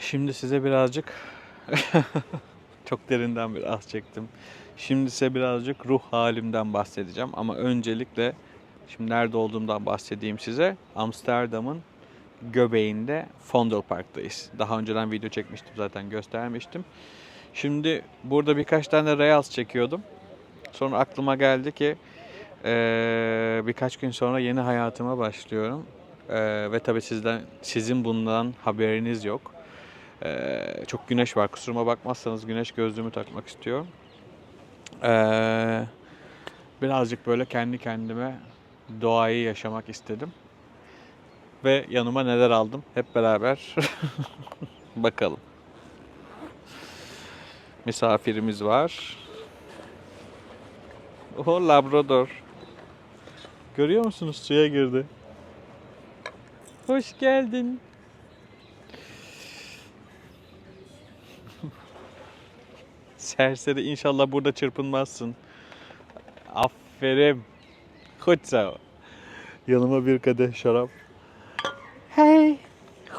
Şimdi size birazcık çok derinden bir ah çektim. Şimdi size birazcık ruh halimden bahsedeceğim ama öncelikle şimdi nerede olduğumdan bahsedeyim size. Amsterdam'ın göbeğinde Fondel Park'tayız. Daha önceden video çekmiştim zaten göstermiştim. Şimdi burada birkaç tane Reels çekiyordum. Sonra aklıma geldi ki eee, birkaç gün sonra yeni hayatıma başlıyorum. Eee, ve tabii sizden sizin bundan haberiniz yok. Eee, çok güneş var. Kusuruma bakmazsanız güneş gözlüğümü takmak istiyorum. Eee, birazcık böyle kendi kendime doğayı yaşamak istedim. Ve yanıma neler aldım hep beraber bakalım. Misafirimiz var. O Labrador. Görüyor musunuz? Suya girdi. Hoş geldin. Serseri inşallah burada çırpınmazsın. Aferin. Kutsa. Yanıma bir kadeh şarap. Hey.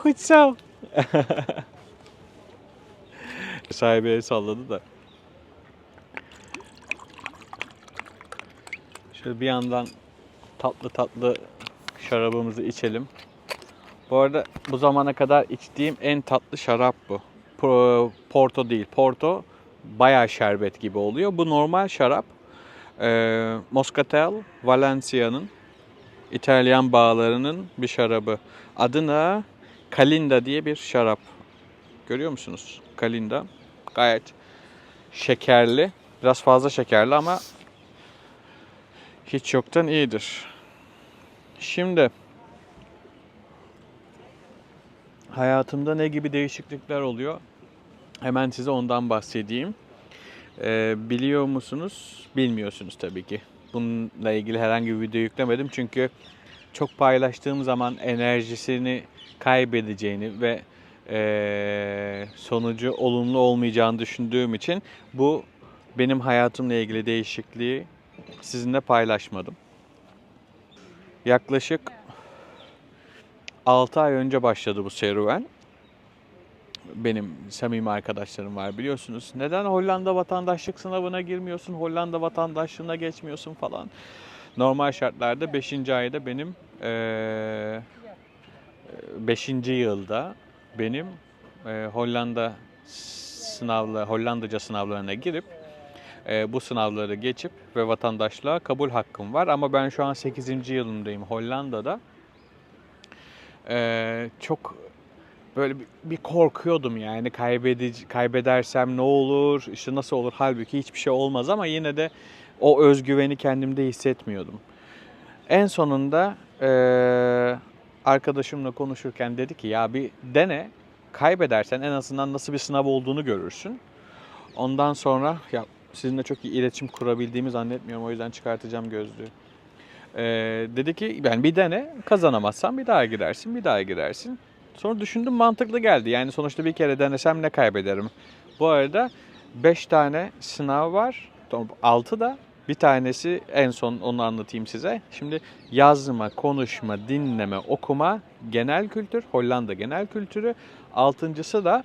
Kutsa. Sahibi el salladı da. Şöyle bir yandan tatlı tatlı şarabımızı içelim. Bu arada bu zamana kadar içtiğim en tatlı şarap bu. Porto değil. Porto bayağı şerbet gibi oluyor. Bu normal şarap. Ee, Moscatel Valencia'nın İtalyan bağlarının bir şarabı. Adına Kalinda diye bir şarap. Görüyor musunuz? Kalinda. Gayet şekerli. Biraz fazla şekerli ama hiç yoktan iyidir. Şimdi hayatımda ne gibi değişiklikler oluyor? Hemen size ondan bahsedeyim. Ee, biliyor musunuz? Bilmiyorsunuz tabii ki. Bununla ilgili herhangi bir video yüklemedim çünkü çok paylaştığım zaman enerjisini kaybedeceğini ve eee, sonucu olumlu olmayacağını düşündüğüm için bu benim hayatımla ilgili değişikliği sizinle paylaşmadım. Yaklaşık 6 ay önce başladı bu serüven. Benim samimi arkadaşlarım var biliyorsunuz. Neden Hollanda vatandaşlık sınavına girmiyorsun, Hollanda vatandaşlığına geçmiyorsun falan. Normal şartlarda 5. ayda benim 5. yılda benim eee, Hollanda sınavla Hollandaca sınavlarına girip eee, bu sınavları geçip ve vatandaşlığa kabul hakkım var. Ama ben şu an 8. yılımdayım Hollanda'da. Eee, çok böyle bir, korkuyordum yani kaybedici, kaybedersem ne olur, işte nasıl olur. Halbuki hiçbir şey olmaz ama yine de o özgüveni kendimde hissetmiyordum. En sonunda eee, arkadaşımla konuşurken dedi ki ya bir dene kaybedersen en azından nasıl bir sınav olduğunu görürsün. Ondan sonra ya sizinle çok iyi iletişim kurabildiğimi zannetmiyorum o yüzden çıkartacağım gözlüğü. Eee, dedi ki yani bir dene kazanamazsan bir daha girersin bir daha girersin. Sonra düşündüm mantıklı geldi. Yani sonuçta bir kere denesem ne kaybederim? Bu arada 5 tane sınav var. 6 da bir tanesi en son onu anlatayım size. Şimdi yazma, konuşma, dinleme, okuma, genel kültür, Hollanda genel kültürü. Altıncısı da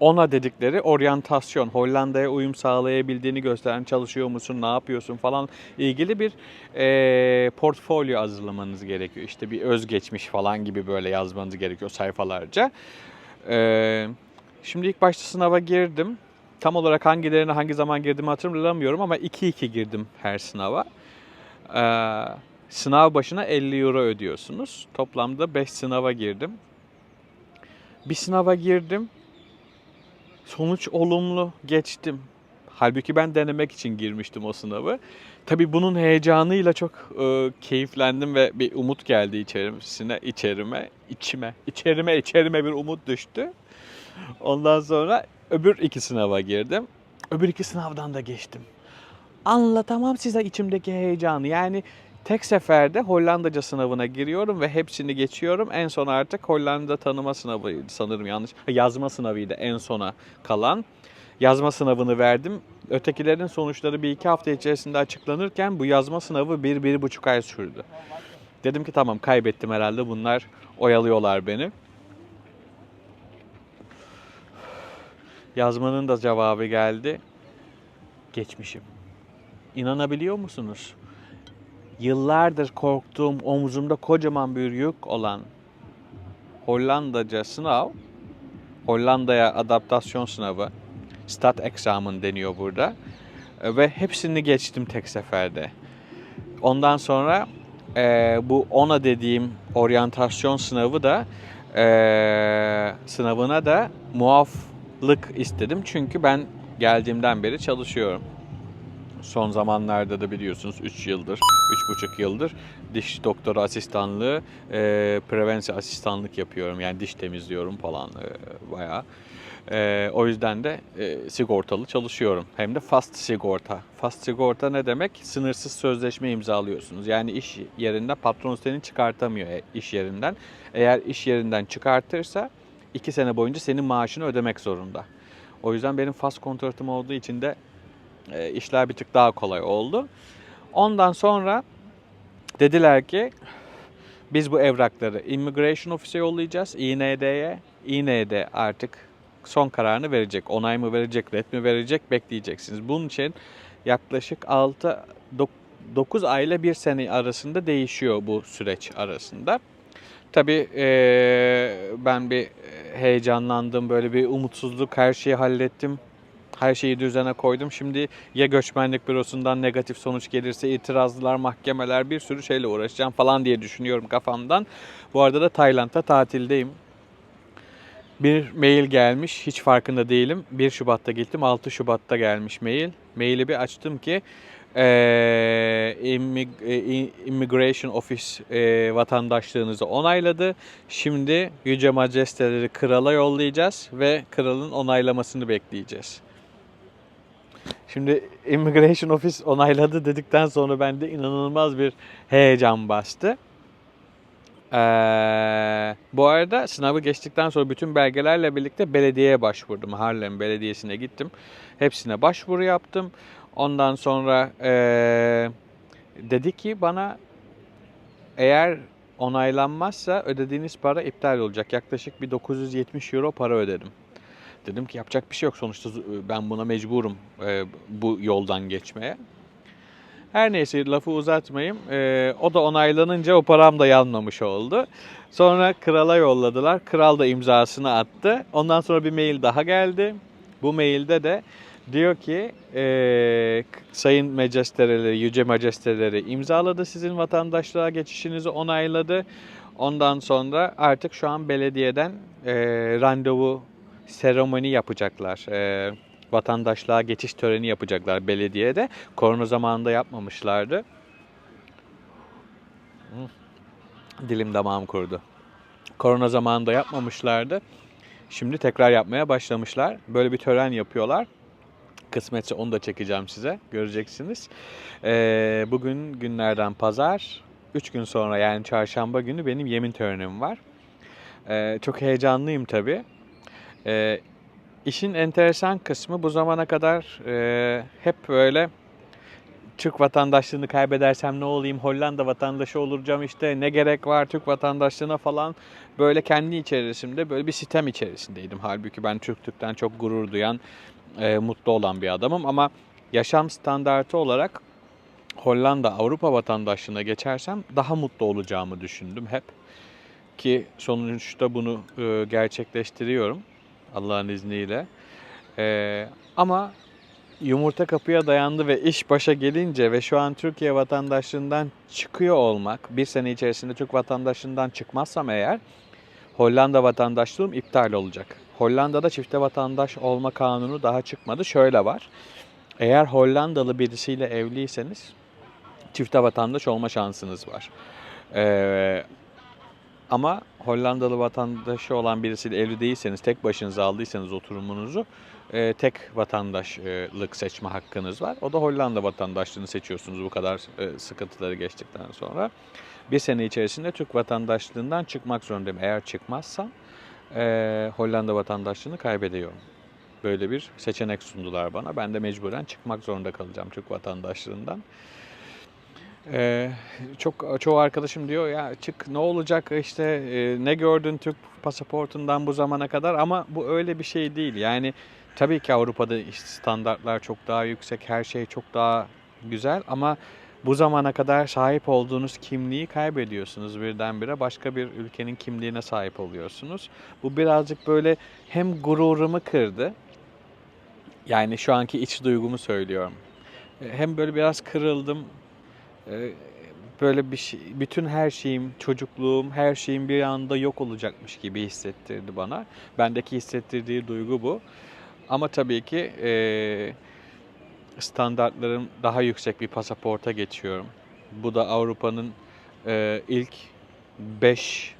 ona dedikleri oryantasyon, Hollanda'ya uyum sağlayabildiğini gösteren çalışıyor musun, ne yapıyorsun falan ilgili bir eee, portfolyo hazırlamanız gerekiyor. İşte bir özgeçmiş falan gibi böyle yazmanız gerekiyor sayfalarca. Eee, şimdi ilk başta sınava girdim. Tam olarak hangilerine hangi zaman girdiğimi hatırlamıyorum ama 2-2 girdim her sınava. Eee, sınav başına 50 euro ödüyorsunuz. Toplamda 5 sınava girdim. Bir sınava girdim. Sonuç olumlu geçtim. Halbuki ben denemek için girmiştim o sınavı. Tabii bunun heyecanıyla çok e, keyiflendim ve bir umut geldi içerisine, içerime, içime, içerime, içerime bir umut düştü. Ondan sonra öbür iki sınava girdim. Öbür iki sınavdan da geçtim. Anlatamam size içimdeki heyecanı. Yani tek seferde Hollandaca sınavına giriyorum ve hepsini geçiyorum. En son artık Hollanda tanıma sınavıydı sanırım yanlış. Yazma sınavıydı en sona kalan. Yazma sınavını verdim. Ötekilerin sonuçları bir iki hafta içerisinde açıklanırken bu yazma sınavı bir, bir buçuk ay sürdü. Dedim ki tamam kaybettim herhalde bunlar oyalıyorlar beni. Yazmanın da cevabı geldi. Geçmişim. İnanabiliyor musunuz? Yıllardır korktuğum omzumda kocaman bir yük olan Hollandaca sınav, Hollanda'ya adaptasyon sınavı, stat examen deniyor burada. E, Ve hepsini geçtim tek seferde. Ondan sonra e, bu ONA dediğim oryantasyon sınavı da e, sınavına da muaflık istedim. Çünkü ben geldiğimden beri çalışıyorum. Son zamanlarda da biliyorsunuz 3 yıldır, 3,5 yıldır diş doktoru asistanlığı, e, prevensi asistanlık yapıyorum. Yani diş temizliyorum falan e, bayağı. E, o yüzden de e, sigortalı çalışıyorum. Hem de fast sigorta. Fast sigorta ne demek? Sınırsız sözleşme imzalıyorsunuz. Yani iş yerinde patron seni çıkartamıyor e, iş yerinden. Eğer iş yerinden çıkartırsa 2 sene boyunca senin maaşını ödemek zorunda. O yüzden benim fast kontratım olduğu için de e, işler bir tık daha kolay oldu. Ondan sonra dediler ki biz bu evrakları Immigration Office'e yollayacağız. İND'ye. İND artık son kararını verecek. Onay mı verecek, red mi verecek bekleyeceksiniz. Bunun için yaklaşık 6 9 ay ile 1 sene arasında değişiyor bu süreç arasında. Tabii eee, ben bir heyecanlandım, böyle bir umutsuzluk, her şeyi hallettim. Her şeyi düzene koydum. Şimdi ya göçmenlik bürosundan negatif sonuç gelirse itirazlar, mahkemeler bir sürü şeyle uğraşacağım falan diye düşünüyorum kafamdan. Bu arada da Tayland'da tatildeyim. Bir mail gelmiş, hiç farkında değilim. 1 Şubat'ta gittim, 6 Şubat'ta gelmiş mail. Maili bir açtım ki e, Immigration Office e, vatandaşlığınızı onayladı. Şimdi Yüce Majesteleri krala yollayacağız ve kralın onaylamasını bekleyeceğiz. Şimdi Immigration Office onayladı dedikten sonra bende inanılmaz bir heyecan bastı. Ee, bu arada sınavı geçtikten sonra bütün belgelerle birlikte belediyeye başvurdum. Harlem Belediyesi'ne gittim. Hepsine başvuru yaptım. Ondan sonra ee, dedi ki bana eğer onaylanmazsa ödediğiniz para iptal olacak. Yaklaşık bir 970 euro para ödedim. Dedim ki yapacak bir şey yok sonuçta ben buna mecburum e, bu yoldan geçmeye. Her neyse lafı uzatmayayım. E, o da onaylanınca o param da yanmamış oldu. Sonra krala yolladılar. Kral da imzasını attı. Ondan sonra bir mail daha geldi. Bu mailde de diyor ki e, sayın majesteleri, yüce majesteleri imzaladı sizin vatandaşlığa geçişinizi onayladı. Ondan sonra artık şu an belediyeden e, randevu seremoni yapacaklar. E, vatandaşlığa geçiş töreni yapacaklar belediyede. Korona zamanında yapmamışlardı. Dilim damağım kurudu. Korona zamanında yapmamışlardı. Şimdi tekrar yapmaya başlamışlar. Böyle bir tören yapıyorlar. Kısmetse onu da çekeceğim size. Göreceksiniz. Ee, bugün günlerden pazar. 3 gün sonra yani çarşamba günü benim yemin törenim var. Ee, çok heyecanlıyım tabii. Ee, işin enteresan kısmı bu zamana kadar e, hep böyle Türk vatandaşlığını kaybedersem ne olayım, Hollanda vatandaşı olacağım işte ne gerek var Türk vatandaşlığına falan böyle kendi içerisinde böyle bir sitem içerisindeydim. Halbuki ben Türklükten çok gurur duyan, e, mutlu olan bir adamım ama yaşam standartı olarak Hollanda Avrupa vatandaşlığına geçersem daha mutlu olacağımı düşündüm hep. Ki sonuçta bunu e, gerçekleştiriyorum. Allah'ın izniyle. Ee, ama yumurta kapıya dayandı ve iş başa gelince ve şu an Türkiye vatandaşlığından çıkıyor olmak, bir sene içerisinde Türk vatandaşlığından çıkmazsam eğer Hollanda vatandaşlığım iptal olacak. Hollanda'da çifte vatandaş olma kanunu daha çıkmadı. Şöyle var. Eğer Hollandalı birisiyle evliyseniz çifte vatandaş olma şansınız var. Ee, ama Hollandalı vatandaşı olan birisiyle evli değilseniz, tek başınıza aldıysanız oturumunuzu e, tek vatandaşlık seçme hakkınız var. O da Hollanda vatandaşlığını seçiyorsunuz bu kadar e, sıkıntıları geçtikten sonra. Bir sene içerisinde Türk vatandaşlığından çıkmak zorundayım. Eğer çıkmazsam e, Hollanda vatandaşlığını kaybediyorum. Böyle bir seçenek sundular bana. Ben de mecburen çıkmak zorunda kalacağım Türk vatandaşlığından. Ee, çok çoğu arkadaşım diyor ya çık ne olacak işte e, ne gördün Türk pasaportundan bu zamana kadar ama bu öyle bir şey değil. Yani Tabii ki Avrupa'da standartlar çok daha yüksek, her şey çok daha güzel ama bu zamana kadar sahip olduğunuz kimliği kaybediyorsunuz birdenbire. Başka bir ülkenin kimliğine sahip oluyorsunuz. Bu birazcık böyle hem gururumu kırdı. Yani şu anki iç duygumu söylüyorum. Hem böyle biraz kırıldım. E, Böyle bir şey, bütün her şeyim, çocukluğum, her şeyim bir anda yok olacakmış gibi hissettirdi bana. Bendeki hissettirdiği duygu bu. Ama tabii ki eee standartların daha yüksek bir pasaporta geçiyorum. Bu da Avrupa'nın eee, ilk 5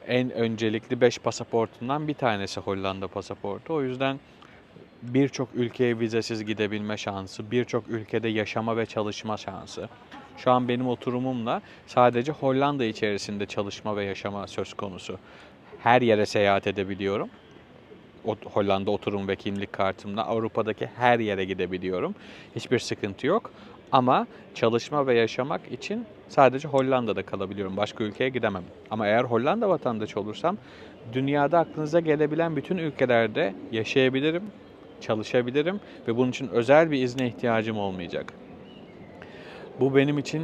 en öncelikli 5 pasaportundan bir tanesi Hollanda pasaportu. O yüzden birçok ülkeye vizesiz gidebilme şansı, birçok ülkede yaşama ve çalışma şansı. Şu an benim oturumumla sadece Hollanda içerisinde çalışma ve yaşama söz konusu. Her yere seyahat edebiliyorum. Hollanda oturum ve kimlik kartımla Avrupa'daki her yere gidebiliyorum. Hiçbir sıkıntı yok. Ama çalışma ve yaşamak için sadece Hollanda'da kalabiliyorum. Başka ülkeye gidemem. Ama eğer Hollanda vatandaşı olursam dünyada aklınıza gelebilen bütün ülkelerde yaşayabilirim, çalışabilirim ve bunun için özel bir izne ihtiyacım olmayacak. Bu benim için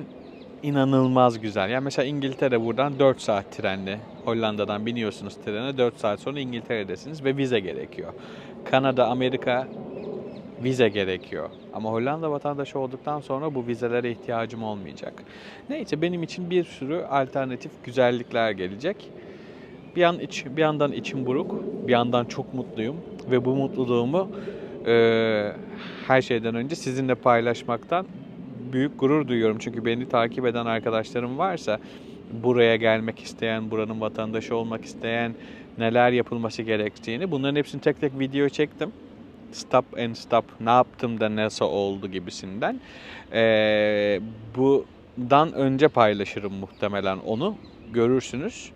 inanılmaz güzel. Yani mesela İngiltere buradan 4 saat trenle Hollanda'dan biniyorsunuz trene 4 saat sonra İngiltere'desiniz ve vize gerekiyor. Kanada, Amerika vize gerekiyor. Ama Hollanda vatandaşı olduktan sonra bu vizelere ihtiyacım olmayacak. Neyse benim için bir sürü alternatif güzellikler gelecek. Bir an iç, bir yandan içim buruk, bir yandan çok mutluyum ve bu mutluluğumu eee, her şeyden önce sizinle paylaşmaktan büyük gurur duyuyorum. Çünkü beni takip eden arkadaşlarım varsa buraya gelmek isteyen, buranın vatandaşı olmak isteyen, neler yapılması gerektiğini bunların hepsini tek tek video çektim. Stop and stop ne yaptım da nasıl oldu gibisinden. Ee, bundan önce paylaşırım muhtemelen onu. Görürsünüz.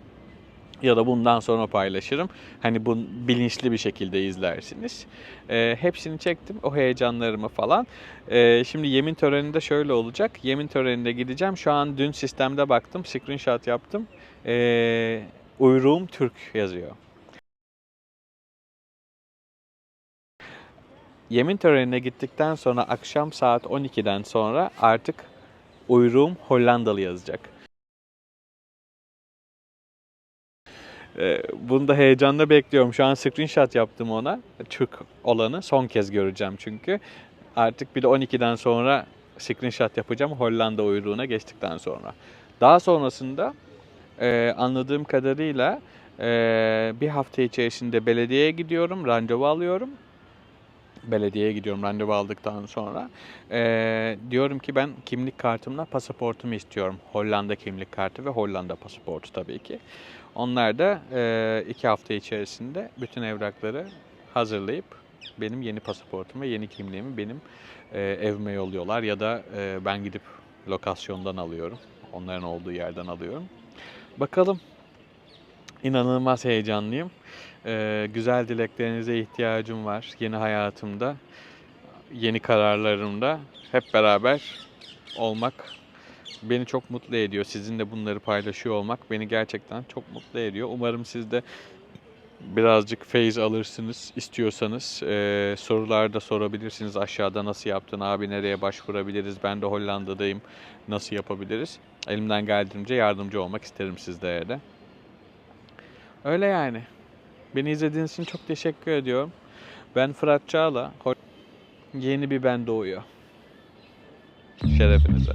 Ya da bundan sonra paylaşırım. Hani bu bilinçli bir şekilde izlersiniz. Ee, hepsini çektim. O heyecanlarımı falan. Ee, şimdi yemin töreninde şöyle olacak. Yemin töreninde gideceğim. Şu an dün sistemde baktım. Screenshot yaptım. Ee, uyruğum Türk yazıyor. Yemin törenine gittikten sonra akşam saat 12'den sonra artık uyruğum Hollandalı yazacak. Bunu da heyecanla bekliyorum. Şu an screenshot yaptım ona. Türk olanı son kez göreceğim çünkü. Artık bir de 12'den sonra screenshot yapacağım Hollanda uyruğuna geçtikten sonra. Daha sonrasında e, anladığım kadarıyla e, bir hafta içerisinde belediyeye gidiyorum, randevu alıyorum. Belediyeye gidiyorum randevu aldıktan sonra. E, diyorum ki ben kimlik kartımla pasaportumu istiyorum. Hollanda kimlik kartı ve Hollanda pasaportu tabii ki. Onlar da e, iki hafta içerisinde bütün evrakları hazırlayıp benim yeni pasaportumu ve yeni kimliğimi benim e, evime yolluyorlar ya da e, ben gidip lokasyondan alıyorum. Onların olduğu yerden alıyorum. Bakalım. İnanılmaz heyecanlıyım. E, güzel dileklerinize ihtiyacım var yeni hayatımda, yeni kararlarımda. Hep beraber olmak beni çok mutlu ediyor. Sizinle bunları paylaşıyor olmak beni gerçekten çok mutlu ediyor. Umarım siz de birazcık feyiz alırsınız istiyorsanız. Ee, sorular da sorabilirsiniz aşağıda nasıl yaptın abi nereye başvurabiliriz ben de Hollanda'dayım nasıl yapabiliriz. Elimden geldiğince yardımcı olmak isterim sizlere de. Öyle yani. Beni izlediğiniz için çok teşekkür ediyorum. Ben Fırat Çağla. Yeni bir ben doğuyor. Şerefinize.